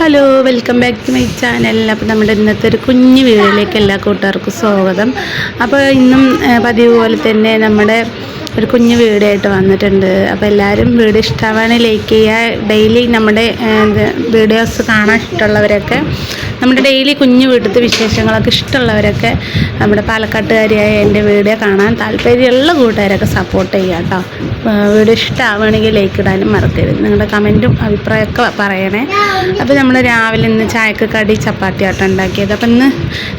Hello welcome back to my channel അപ്പോൾ നമ്മുടെ ഇന്നത്തെ ഒരു കുഞ്ഞു വീഡിയോയിലേക്ക് എല്ലാ കൂട്ടുകാർക്കും സ്വാഗതം. അപ്പോൾ ഇന്നും പതിവ് പോലെ തന്നെ നമ്മുടെ ഒരു കുഞ്ഞു വീടായിട്ട് വന്നിട്ടുണ്ട്. അപ്പോൾ എല്ലാവരും വീട് ഇഷ്ടമാണ് ലൈക്ക് ചെയ്യുക ഡെയിലി നമ്മുടെ വീഡിയോസ് കാണാൻ ഇഷ്ടമുള്ളവരൊക്കെ. നമ്മുടെ ഡെയിലി കുഞ്ഞു വീട്ടിലത്തെ വിശേഷങ്ങളൊക്കെ ഇഷ്ടമുള്ളവരൊക്കെ നമ്മുടെ പാലക്കാട്ടുകാരിയായ എന്റെ വീഡിയോ കാണാൻ താല്പര്യമുള്ള കൂട്ടുകാരൊക്കെ സപ്പോർട്ട് ചെയ്യുക കേട്ടോ. വീഡിയോ ഇഷ്ടമാവുകയാണെങ്കിൽ ലൈക്ക് ഇടാനും മറക്കരുത്. നിങ്ങളുടെ കമന്റും അഭിപ്രായമൊക്കെ പറയണേ. അപ്പോൾ നമ്മൾ രാവിലെ ഇന്ന് ചായക്ക് കടി ചപ്പാത്തി ആട്ടം ഉണ്ടാക്കിയത്. അപ്പം ഇന്ന്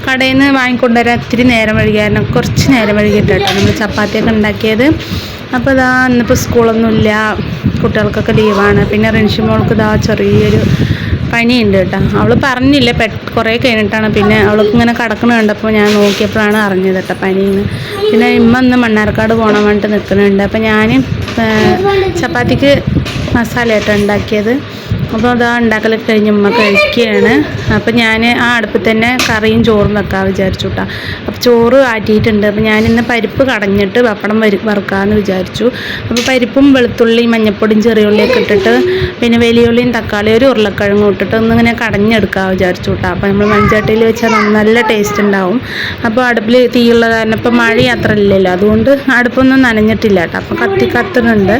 കടയിൽ നിന്ന് വാങ്ങിക്കൊണ്ടുവരാൻ ഒത്തിരി നേരം വഴുകിയായിരുന്നു കുറച്ച് നേരം വൈകിട്ട് നമ്മൾ ചപ്പാത്തിയൊക്കെ ഉണ്ടാക്കിയത്. അപ്പോൾ ഇതാ ഇന്നിപ്പോൾ സ്കൂളൊന്നുമില്ല. കുട്ടികൾക്കൊക്കെ ലീവാണ് പിന്നെ റിൻഷി മോൾക്ക് ഇതാ ചെറിയൊരു പനിയുണ്ട് കേട്ടോ. അവൾ പറഞ്ഞില്ല പെ കുറേ കഴിഞ്ഞിട്ടാണ്. പിന്നെ അവൾക്ക് ഇങ്ങനെ കിടക്കണ കണ്ടപ്പോൾ ഞാൻ നോക്കിയപ്പോഴാണ് അറിഞ്ഞത് കേട്ടോ പനിന്ന് പിന്നെ ഇമ്മ ഇന്ന് മണ്ണാർക്കാട് പോകണം വേണ്ടിട്ട് നിൽക്കുന്നുണ്ട് അപ്പോൾ ഞാൻ ചപ്പാത്തിക്ക് മസാല ഇട്ടുണ്ടാക്കിയത് അപ്പോൾ അതാ ഉണ്ടാക്കലൊക്കെ കഴിഞ്ഞ് ഉമ്മ കഴിക്കുകയാണ്. അപ്പോൾ ഞാൻ ആ അടുപ്പിൽ തന്നെ കറിയും ചോറും വെക്കാൻ വിചാരിച്ചു കേട്ടോ അപ്പോൾ ചോറ് ആറ്റിയിട്ടുണ്ട്. അപ്പോൾ ഇന്ന് പരിപ്പ് കടഞ്ഞിട്ട് പപ്പടം വരു വറുക്കാമെന്ന് വിചാരിച്ചു. അപ്പോൾ പരിപ്പും വെളുത്തുള്ളിയും മഞ്ഞപ്പൊടിയും ചെറിയ ഉള്ളിയൊക്കെ ഇട്ടിട്ട് പിന്നെ വലിയുള്ളിയും തക്കാളിയും ഒരു ഉരുളക്കിഴങ്ങും ഇട്ടിട്ട് ഒന്നിങ്ങനെ കടഞ്ഞെടുക്കാൻ വിചാരിച്ചു കേട്ടോ അപ്പോൾ നമ്മൾ മൺചട്ടിയിൽ വെച്ചാൽ നല്ല ടേസ്റ്റ് ഉണ്ടാവും. അപ്പോൾ അടുപ്പിൽ തീയുള്ള കാരണം ഇപ്പോൾ മഴ അത്ര ഇല്ലല്ലോ. അതുകൊണ്ട് അടുപ്പൊന്നും നനഞ്ഞിട്ടില്ല കേട്ടോ അപ്പോൾ കത്തി കത്തുന്നുണ്ട്.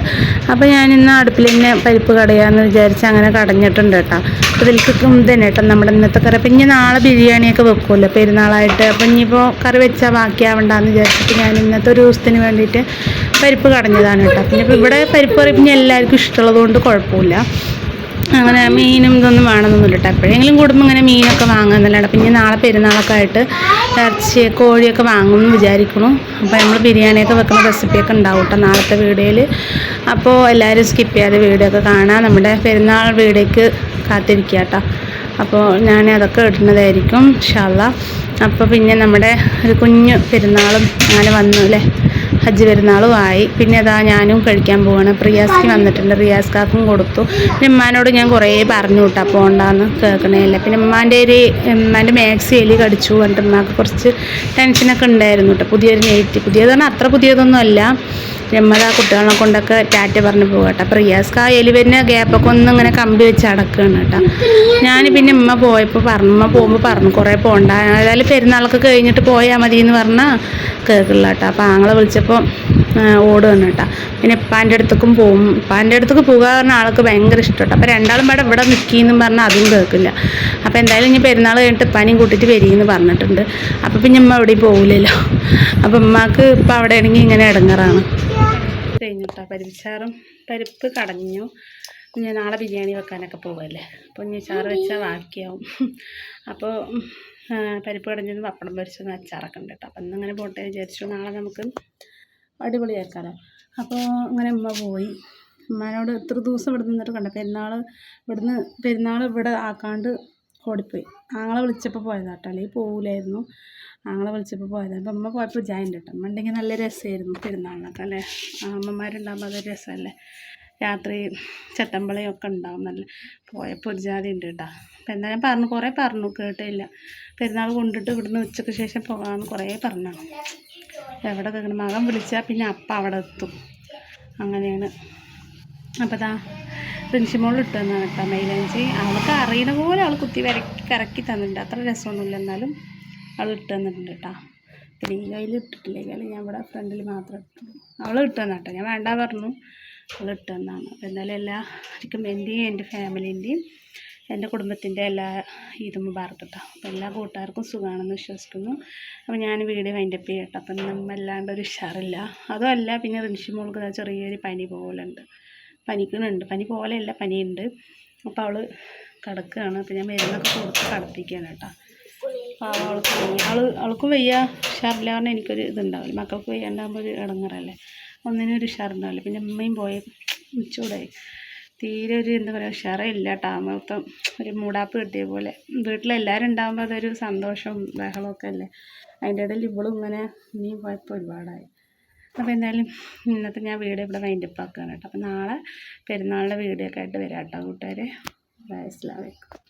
അപ്പോൾ ഞാനിന്ന് അടുപ്പിൽ തന്നെ പരിപ്പ് കടയാന്ന് വിചാരിച്ച് അങ്ങനെ കടഞ്ഞിട്ടുണ്ട് കേട്ടോ. അപ്പോൾ ഇതിലേക്ക് തന്നെ കേട്ടോ നമ്മുടെ ഇന്നത്തെ കറി. അപ്പം ഇനി നാളെ ബിരിയാണിയൊക്കെ വെക്കുമല്ലോ. പെരുന്നാളായിട്ട് അപ്പം ഇനിയിപ്പോൾ കറി വെച്ചാൽ ബാക്കിയാവണ്ടെന്ന് വിചാരിച്ചിട്ട് ഞാൻ ഇന്നത്തെ ഒരു ദിവസത്തിന് വേണ്ടിയിട്ട് പരിപ്പ് കടഞ്ഞതാണ് കേട്ടോ. പിന്നെ ഇവിടെ പരിപ്പ് കറി പിന്നെ എല്ലാവർക്കും ഇഷ്ടമുള്ളത് കൊണ്ട് കുഴപ്പമില്ല. അങ്ങനെ മീനും ഇതൊന്നും വേണമെന്നൊന്നുമില്ല കേട്ടോ എപ്പോഴെങ്കിലും കൂടുമ്പോൾ ഇങ്ങനെ മീനൊക്കെ വാങ്ങാമെന്നല്ലാണ്ട് പിന്നെ നാളെ പെരുന്നാളൊക്കെ ആയിട്ട് ഇറച്ചി കോഴിയൊക്കെ വാങ്ങുമെന്ന് വിചാരിക്കണം. അപ്പോൾ നമ്മൾ ബിരിയാണിയൊക്കെ വെക്കുന്ന റെസിപ്പിയൊക്കെ ഉണ്ടാവും കേട്ടോ നാളത്തെ വീഡിയോയിൽ അപ്പോൾ എല്ലാവരും സ്കിപ്പ് ചെയ്യാതെ വീഡിയോ ഒക്കെ കാണാം. നമ്മുടെ പെരുന്നാൾ വീഡിയോക്ക് കാത്തിരിക്കുക കേട്ടോ അപ്പോൾ ഞാൻ അതൊക്കെ ഇടുന്നതായിരിക്കും ഷാള്ള അപ്പോൾ പിന്നെ നമ്മുടെ ഒരു കുഞ്ഞു പെരുന്നാളും അങ്ങനെ വന്നു അല്ലേ ഹജ്ജ് പെരുന്നാളും ആയി പിന്നെ അതാ ഞാനും കഴിക്കാൻ പോവാണ്. പ്രിയാസ്ക്ക് വന്നിട്ടുണ്ട്. റിയാസ്കാക്കും കൊടുത്തു. പിന്നെ ഉമ്മാനോട് ഞാൻ കുറേ പറഞ്ഞു വിട്ടാ പോകണ്ടെന്ന് കേൾക്കണേയില്ല പിന്നെ ഉമ്മാന്റെ ഒരു ഉമ്മാന്റെ മാക്സി എലി കടിച്ചു. പറഞ്ഞിട്ട് ഉമ്മാക്ക് കുറച്ച് ടെൻഷനൊക്കെ ഉണ്ടായിരുന്നു കേട്ടോ പുതിയൊരു നെയ്റ്റ്. പുതിയതാണ് അത്ര പുതിയതൊന്നും അല്ല. രമ്മത കുട്ടികളെ കൊണ്ടൊക്കെ ടാറ്റ പറഞ്ഞ് കേട്ടോ അപ്പോൾ റിയാസ്ക്ക് ആ എലി വരുന്ന ഗ്യാപ്പൊക്കെ ഒന്ന് ഇങ്ങനെ കമ്പി വെച്ച് അടക്കുകയാണ് കേട്ടോ ഞാൻ പിന്നെ ഉമ്മ പോയപ്പോൾ പറഞ്ഞു ഉമ്മ പോകുമ്പോൾ പറഞ്ഞു കുറേ പോകണ്ട ഏതായാലും പെരുന്നാളൊക്കെ കഴിഞ്ഞിട്ട് പോയാൽ മതി എന്ന് പറഞ്ഞാൽ കേൾക്കില്ല കേട്ടോ അപ്പോൾ ആങ്ങളെ വിളിച്ചപ്പോൾ ഓടുകയാണ് കേട്ടോ പിന്നെ ഇപ്പാന്റെ അടുത്തേക്കും പോകും ഇപ്പാന്റെ അടുത്തേക്ക് പോകുക പറഞ്ഞ ആൾക്ക് ഭയങ്കര ഇഷ്ടം കേട്ടോ അപ്പോൾ രണ്ടാളും പാടെ ഇവിടെ നിൽക്കിയെന്നും പറഞ്ഞാൽ അതും കേൾക്കില്ല. അപ്പോൾ എന്തായാലും ഇനി പെരുന്നാൾ കഴിഞ്ഞിട്ട് ഇപ്പാനെയും കൂട്ടിയിട്ട് വരികയെന്ന് പറഞ്ഞിട്ടുണ്ട്. അപ്പോൾ പിന്നെ ഉമ്മ എവിടെയും പോകില്ലല്ലോ അപ്പോൾ അമ്മയ്ക്ക് ഇപ്പം അവിടെ ആണെങ്കിൽ ഇങ്ങനെ ഇടങ്ങാറാണ്. കഴിഞ്ഞിട്ടോ പരിപ്പിച്ചാറും പരിപ്പ് കടഞ്ഞു. ഞാൻ നാളെ ബിരിയാണി വെക്കാനൊക്കെ പോവല്ലേ. അപ്പോൾ ഇനി ചാറ് വെച്ചാൽ ബാക്കിയാവും. അപ്പോൾ പരിപ്പ് കടഞ്ഞൊന്ന് പപ്പടം പൊരിച്ചൊന്ന് അച്ചാറൊക്കെ ഉണ്ട് കേട്ടോ അപ്പം ഇന്നങ്ങനെ പോട്ടെ വിചാരിച്ചു. നാളെ നമുക്ക് അടിപൊളിയാക്കാലോ അപ്പോൾ അങ്ങനെ ഉമ്മ പോയി. ഉമ്മാനോട് ഇത്ര ദിവസം ഇവിടെ നിന്നിട്ട് കണ്ട. പെരുന്നാൾ ഇവിടുന്ന് പെരുന്നാൾ ഇവിടെ ആക്കാണ്ട് ഓടിപ്പോയി. ആങ്ങളെ വിളിച്ചപ്പോൾ പോയതാട്ടോ അല്ലെങ്കിൽ പോകില്ലായിരുന്നു ആങ്ങളെ വിളിച്ചപ്പോൾ പോയത്. അപ്പോൾ അമ്മ പോയപ്പോൾ ജായിന്റെ കേട്ടോ. അമ്മ ഉണ്ടെങ്കിൽ നല്ല രസമായിരുന്നു പെരുന്നാളിനൊക്കെ അല്ലേ? അമ്മമാരുണ്ടാകുമ്പോൾ അതൊരു രസമല്ലേ? രാത്രി ചട്ടമ്പളയും ഒക്കെ ഉണ്ടാവും നല്ല. പോയപ്പോൾ ഒരു ജാതി ഉണ്ട് കേട്ടോ. അപ്പം എന്താ ഞാൻ പറഞ്ഞു. കുറേ പറഞ്ഞു. കേട്ടില്ല. പെരുന്നാൾ കൊണ്ടിട്ട് ഇവിടുന്ന് ഉച്ചയ്ക്ക് ശേഷം പോകാമെന്ന് കുറേ പറഞ്ഞു എവിടെ കേൾക്കണം മകൻ വിളിച്ചാൽ പിന്നെ അപ്പം അവിടെ എത്തും. അങ്ങനെയാണ്. അപ്പോൾ ദാ പ്രിൻസിമോൾ ഇട്ട് തന്നാണ് കേട്ടോ മൈലാഞ്ചി. അവൾക്ക് അറിയണ പോലെ അവൾ കുത്തി വരക്കി കറക്കി തന്നിട്ടുണ്ട്. അത്ര രസമൊന്നുമില്ല എന്നാലും അവൾ ഇട്ട് തന്നിട്ടുണ്ട് കേട്ടോ. പിന്നെ ഈ കയ്യിൽ ഇട്ടിട്ടില്ല. കയ്യിൽ ഞാൻ ഇവിടെ ഫ്രണ്ടിൽ മാത്രം ഇട്ടു അവൾ ഇട്ട് തന്നെ കേട്ടോ. ഞാൻ വേണ്ട പറഞ്ഞു. അവൾ ഇട്ട് തന്നാണ്. അപ്പോൾ എന്തായാലും എല്ലാവർക്കും എന്റെയും എന്റെ ഫാമിലീന്റെയും എന്റെ കുടുംബത്തിന്റെ എല്ലാ ഈദും മുബാറക്ക് കേട്ടോ അപ്പോൾ എല്ലാ കൂട്ടുകാർക്കും സുഖമാണെന്ന് വിശ്വസിക്കുന്നു. അപ്പോൾ ഞാൻ വീഡിയോ വൈൻഡപ്പ് ചെയ്യട്ടെ. അപ്പം നമ്മൾ അല്ലാണ്ട് ഒരു ഉഷാറില്ല. അതുമല്ല പിന്നെ റിൻഷി മോൾക്ക് ചെറിയൊരു പനി പോലെ ഉണ്ട് പനിക്കുന്നുണ്ട്. പനി പോലെയല്ല പനിയുണ്ട്. അപ്പോൾ അവൾ കിടക്കുകയാണ്. അപ്പോൾ ഞാൻ മരുന്നൊക്കെ കൊടുത്ത് കിടത്തിക്കുകയാണ് കേട്ടോ. അപ്പോൾ അവൾക്ക് അവൾ അവൾക്കും വയ്യ. ഉഷാറില്ല കാരണം എനിക്കൊരു ഇതുണ്ടാവില്ല. മക്കൾക്ക് വയ്യാണ്ടാകുമ്പോൾ ഒരു ഇടങ്ങറല്ലേ. ഒന്നിനും ഒരു ഉഷാറുണ്ടാവില്ല. പിന്നെ അമ്മയും പോയി. ഉച്ചൂടായി തീരെ ഒരു എന്താ പറയുക ഉഷാറില്ല കേട്ടോ മൊത്തം ഒരു മൂടാപ്പ് കിട്ടിയ പോലെ. വീട്ടിലെല്ലാവരും ഉണ്ടാകുമ്പോൾ അതൊരു സന്തോഷവും ബഹളമൊക്കെ അല്ലേ? അതിന്റെ ഇടയിൽ ഇവളും ഇങ്ങനെ ഇനിയും പോയപ്പോൾ ഒരുപാടായി. അപ്പോൾ എന്തായാലും ഇന്നത്തെ ഞാൻ വീഡിയോ ഇവിടെ വൈൻഡപ്പ് ആക്കുകയാണ് കേട്ടോ അപ്പോൾ നാളെ പെരുന്നാളിന്റെ വീഡിയോ ഒക്കെ ആയിട്ട് വരാം കേട്ടോ കൂട്ടുകാരെ. അലൈക്കും.